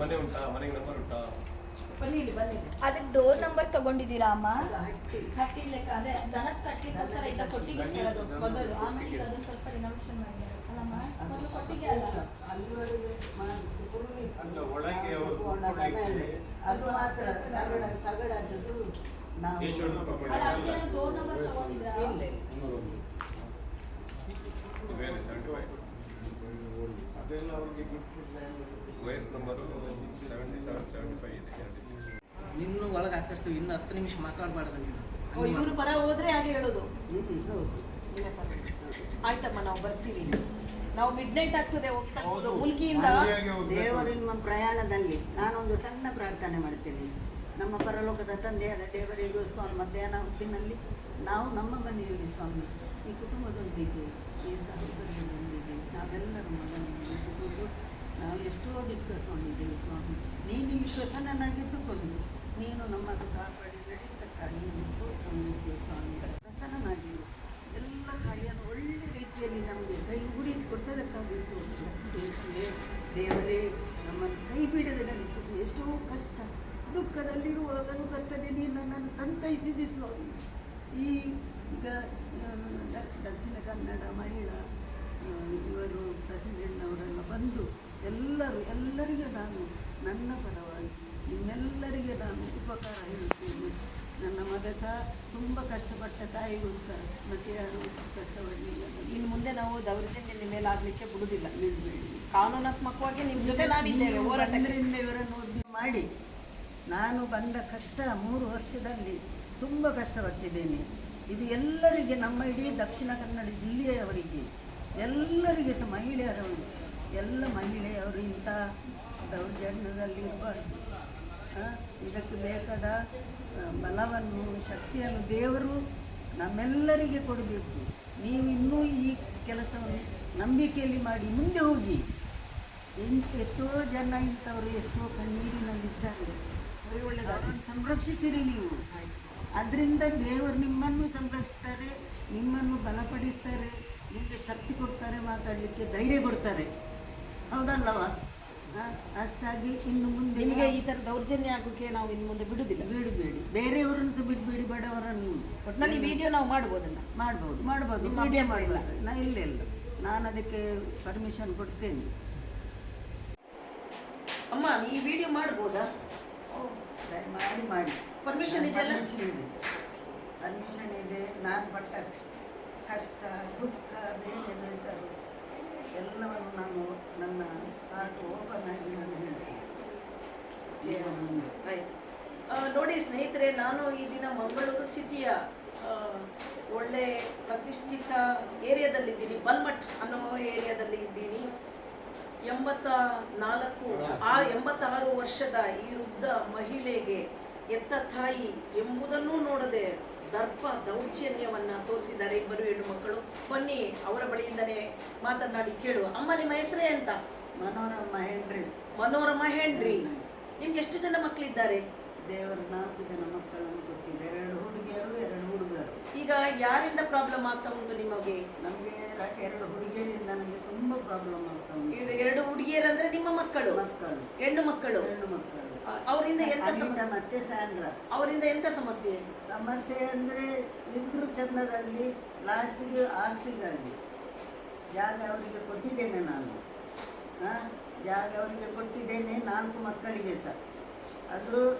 ಮನೆ ಉಂಟಾ? ಮನೆಗೆ ನಂಬರ್ ಉಂಟಾ? ಬನ್ನಿ ಇಲ್ಲಿ ಬನ್ನಿ ಅದಕ್ಕೆ ಡೋರ್ ನಂಬರ್ ತಗೊಂಡಿದ್ದೀರಾ ಅಮ್ಮ? ಅದು ಹಟ್ಟಿ ಲೆಕ್ಕ ಅದೇ ದನಕ್ಕೆ ಕಟ್ಟಲಿಕ್ಕೋಸ್ಕರ ಇದ್ದ ಕೊಟ್ಟಿಗೆ ಸೇರೋದು ಮೊದಲು. ಆಮೇಲೆ ಅದು ಅದನ್ನ ಸ್ವಲ್ಪ ರಿನೋವೇಷನ್ ಮಾಡಿದ್ದಾರೆ. ಅಲ್ಲಮ್ಮ ಮೊದಲು ಕೊಟ್ಟಿಗೆ ಅಲ್ಲ. ಅದು ಮಾತ್ರ ತಗಡ ತಗಡದ್ದು ನಾವು. ಅಲ್ಲ ಅದಕ್ಕೆ ನಾನು ಡೋರ್ ನಂಬರ್ ತಗೊಂಡಿದ್ರಾ? ಇಲ್ಲ ಬೇರೆ ಸೆವೆಂಟಿ ವಯಸ್ಸು number seventy seven seventy five ಇದೆ. ನಿನ್ನೂ ಒಳಗೆ ಹಾಕಷ್ಟು ಇನ್ನು ಹತ್ತು ನಿಮಿಷ ಮಾತಾಡಬಾರ್ದು ನೀನು. ಓ ಇವರು ಪರ ಹೋದ್ರೆ ಹಾಗೆ ಹೇಳೋದು. ಹ್ಮ್, ಹೌದು. ಆಯ್ತಮ್ಮ ನಾವು ಬರ್ತೀವಿ. ನಾವು ಮಿಡ್ ನೈಟ್ ಆಗ್ತದೆ ಹೋಗ್ತಾ ಉಲ್ಕಿಯಿಂದ. ಮುಲ್ಕಿಯಿಂದ ಹಂಗಾಗಿ ದೇವರು ನಿಮ್ಮ ಪ್ರಯಾಣದಲ್ಲಿ ನಾನೊಂದು ಸಣ್ಣ ಪ್ರಾರ್ಥನೆ ಮಾಡ್ತೇನೆ. ನಮ್ಮ ಪರಲೋಕದ ತಂದೆ ತಂದೆಯಾದ ದೇವರಿಗೂ ಸ್ವಾಮಿ ಮಧ್ಯಾಹ್ನ ಹೊತ್ತಿನಲ್ಲಿ ನಾವು ನಮ್ಮ ಮನೆಯಲ್ಲಿ ಸ್ವಾಮಿ ಈ ಕುಟುಂಬದೊಂದಿಗೆ ಈ ಸಹೋದರರೊಂದಿಗೆ ನಾವೆಲ್ಲರೂ ಮಗನನ್ನು ಇಟ್ಟುಕೊಂಡು ನಾವು ಎಷ್ಟೋ ಡಿಸ್ಕಸ್ ಮಾಡಿದ್ದೇವೆ ಸ್ವಾಮಿ. ನೀನು ವಿಶ್ವಸನನಾಗಿದ್ದುಕೊಂಡು ನೀನು ನಮ್ಮನ್ನು ಕಾಪಾಡಿ ನಡೆಸ್ತಕ್ಕ ನೀನು ಸ್ತೋತ್ರ ಮಾಡಿದ್ದೇವೆ ಸ್ವಾಮಿ. ಪ್ರಸನ್ನನಾಗಿರು. ಎಲ್ಲ ಕಾರ್ಯವನ್ನು ಒಳ್ಳೆ ರೀತಿಯಲ್ಲಿ ನಮಗೆ ಕೈ ಕೊಟ್ಟದಕ್ಕಾಗಿ ಸ್ತೋತ್ರ ಯೇಸುವೇ ದೇವರೇ, ನಮ್ಮನ್ನು ಕೈ ಬಿಡದೆ ನಡೆಸಿದ್ದು ಎಷ್ಟೋ ಕಷ್ಟ ದುಃಖದಲ್ಲಿರುವಾಗಲೂ ಕರ್ತನೆ ನೀನು ನನ್ನನ್ನು ಸಂತೈಸಿದೆ ಸ್ವಾಮಿ. ಈ ಈಗ ದಕ್ಷಿಣ ಕನ್ನಡ ಮಹಿಳಾ ಇವರು ಪ್ರೆಸಿಡೆಂಟ್ನವರೆಲ್ಲ ಬಂದು ಎಲ್ಲರೂ ಎಲ್ಲರಿಗೂ ನಾನು ನನ್ನ ಪರವಾಗಿ ನಿಮ್ಮೆಲ್ಲರಿಗೆ ನಾನು ಉಪಕಾರ ಹೇಳುತ್ತೇನೆ. ನನ್ನ ಮಗ ಸಹ ತುಂಬ ಕಷ್ಟಪಟ್ಟ ತಾಯಿಗೋಸ್ಕರ ಮತ್ತೆ ಯಾರು ಕಷ್ಟಪಡಲಿಲ್ಲ. ಇನ್ನು ಮುಂದೆ ನಾವು ದೌರ್ಜನ್ಯ ಮೇಲೆ ಆಗಲಿಕ್ಕೆ ಬಿಡುವುದಿಲ್ಲ. ಕಾನೂನಾತ್ಮಕವಾಗಿ ನಿಮ್ಮ ಜೊತೆ ನಾವಿದ್ದೇವೆ ಹೋರಾಟಗಳಿಂದ ಇವರನ್ನು ಮಾಡಿ ನಾನು ಬಂದ ಕಷ್ಟ ಮೂರು ವರ್ಷದಲ್ಲಿ ತುಂಬ ಕಷ್ಟಪಟ್ಟಿದ್ದೇನೆ. ಇದು ಎಲ್ಲರಿಗೆ ನಮ್ಮ ಇಡೀ ದಕ್ಷಿಣ ಕನ್ನಡ ಜಿಲ್ಲೆಯವರಿಗೆ ಎಲ್ಲರಿಗೆ ಸಹ ಮಹಿಳೆಯರವರು ಎಲ್ಲ ಮಹಿಳೆಯವರು ಇಂಥ ದೌರ್ಜನ್ಯದಲ್ಲಿ ಇರಬಾರ್ದು. ಇದಕ್ಕೆ ಬೇಕಾದ ಬಲವನ್ನು ಶಕ್ತಿಯನ್ನು ದೇವರು ನಮ್ಮೆಲ್ಲರಿಗೆ ಕೊಡಬೇಕು. ನೀವು ಇನ್ನೂ ಈ ಕೆಲಸವನ್ನು ನಂಬಿಕೆಯಲ್ಲಿ ಮಾಡಿ ಮುಂದೆ ಹೋಗಿ. ಎಷ್ಟೋ ಜನ ಇಂಥವರು ಎಷ್ಟೋ ಕಣ್ಣೀರಿನಲ್ಲಿದ್ದಾರೆ. ಸಂರಕ್ಷಿಸಿರಿ ನೀವು. ಅದರಿಂದ ದೇವರು ನಿಮ್ಮನ್ನು ಸಂಭ್ರಮಿಸ್ತಾರೆ ನಿಮ್ಮನ್ನು ಬಲಪಡಿಸ್ತಾರೆ ನಿಮಗೆ ಶಕ್ತಿ ಕೊಡ್ತಾರೆ ಮಾತಾಡಲಿಕ್ಕೆ ಧೈರ್ಯ ಕೊಡ್ತಾರೆ. ಹೌದಲ್ಲವ ಅಷ್ಟಾಗಿ ಇನ್ನು ಮುಂದೆ ನಿಮಗೆ ಈ ಥರ ದೌರ್ಜನ್ಯ ಆಗೋಕೆ ನಾವು ಇನ್ನು ಮುಂದೆ ಬಿಡುದಿಲ್ಲ. ಬಿಡಬೇಡಿ ಬೇರೆಯವರಂತೂ ಬಿಡಬೇಡಿ ಬಡವರನ್ನು ಒಟ್ಟಿನಲ್ಲಿ ವಿಡಿಯೋ ನಾವು ಮಾಡ್ಬೋದನ್ನ ಮಾಡ್ಬೋದು ಮಾಡ್ಬೋದು. ವಿಡಿಯೋ ಇಲ್ಲ? ನಾ ಇಲ್ಲ ಇಲ್ಲ. ನಾನು ಅದಕ್ಕೆ ಪರ್ಮಿಷನ್ ಕೊಡ್ತೇನೆ. ಅಮ್ಮ ಈ ವಿಡಿಯೋ ಮಾಡ್ಬೋದಾ? ಮಾಡಿ ಮಾಡಿ. ಪರ್ಮಿಷನ್ ಇದೆಯಲ್ಲ? ಪರ್ಮಿಷನ್ ಇದೆ. ಪರ್ಮಿಷನ್ ಇದೆ. ನಾನು ಪಟ್ಟ ಕಷ್ಟ ದುಃಖ ಬೇರೆ ಬೇಸರು ಎಲ್ಲವನ್ನು ನಾನು ನನ್ನ ಹಾರ್ಟ್ ಓಪನ್ ಆಗಿ ನಾನು ಹೇಳ್ತೀನಿ. ಆಯ್ತು ನೋಡಿ ಸ್ನೇಹಿತರೆ ನಾನು ಈ ದಿನ ಮಂಗಳೂರು ಸಿಟಿಯ ಒಳ್ಳೆ ಪ್ರತಿಷ್ಠಿತ ಏರಿಯಾದಲ್ಲಿದ್ದೀನಿ. ಬಲ್ಮಠ್ ಅನ್ನೋ ಏರಿಯಾದಲ್ಲಿ ಇದ್ದೀನಿ. ಎಂಬತ್ತ ನಾಲ್ಕು ಆ ಎಂಬತ್ತಾರು ವರ್ಷದ ಈ ವೃದ್ಧ ಮಹಿಳೆಗೆ ಎತ್ತ ತಾಯಿ ಎಂಬುದನ್ನೂ ನೋಡದೆ ದರ್ಪ ದೌರ್ಜನ್ಯವನ್ನ ತೋರಿಸಿದ್ದಾರೆ ಇಬ್ಬರು ಹೆಣ್ಣು ಮಕ್ಕಳು. ಬನ್ನಿ ಅವರ ಬಳಿಯಿಂದನೇ ಮಾತನಾಡಿ ಕೇಳುವ. ಅಮ್ಮ ನಿಮ್ಮ ಹೆಸರೇ ಅಂತ ಮನೋರಮ ಹೆಂಡ್ರಿ. ಮನೋರಮ ಹೆಂಡ್ರಿ. ನಿಮ್ಗೆ ಎಷ್ಟು ಜನ ಮಕ್ಕಳಿದ್ದಾರೆ ದೇವರು ನಾಲ್ಕು ಜನ ಮಕ್ಕಳನ್ನು ಕೊಟ್ಟಿದ್ದಾರೆ. ಎರಡು ಹುಡುಗಿಯರು ಎರಡು ಹುಡುಗರು. ಈಗ ಯಾರಿಂದ ಪ್ರಾಬ್ಲಮ್ ಆಗ್ತಾ ಉಂಟು ನಿಮಗೆ? ನಮಗೆ ಎರಡು ಹುಡುಗಿಯರಿಂದ ನನಗೆ ತುಂಬ ಪ್ರಾಬ್ಲಮ್ ಆಗ್ತಾ ಉಂಟು. ಎರಡು- ಎರಡು ಹುಡುಗಿಯರಂದ್ರೆ ನಿಮ್ಮ ಮಕ್ಕಳು? ಮಕ್ಕಳು. ಹೆಣ್ಣು ಮಕ್ಕಳು? ಹೆಣ್ಣು ಮಕ್ಕಳು. ಅವರಿಂದ ಎಂತ ಸಮಸ್ಯೆ? ಮತ್ತೆ ಸ್ಯಾಂಡ್ರಾ. ಅವರಿಂದ ಎಂತ ಸಮಸ್ಯೆ? ಸಮಸ್ಯೆ ಅಂದ್ರೆ ಇದ್ರು ಚಂದದಲ್ಲಿ ಲಾಸ್ಟಿಗೆ ಆಸ್ತಿಗಾಗಿ. ಜಾಗ ಅವರಿಗೆ ಕೊಟ್ಟಿದ್ದೇನೆ ನಾನು. ಜಾಗ ಅವರಿಗೆ ಕೊಟ್ಟಿದ್ದೇನೆ ನಾಲ್ಕು ಮಕ್ಕಳಿಗೆ ಸಹ. ಆದರೂ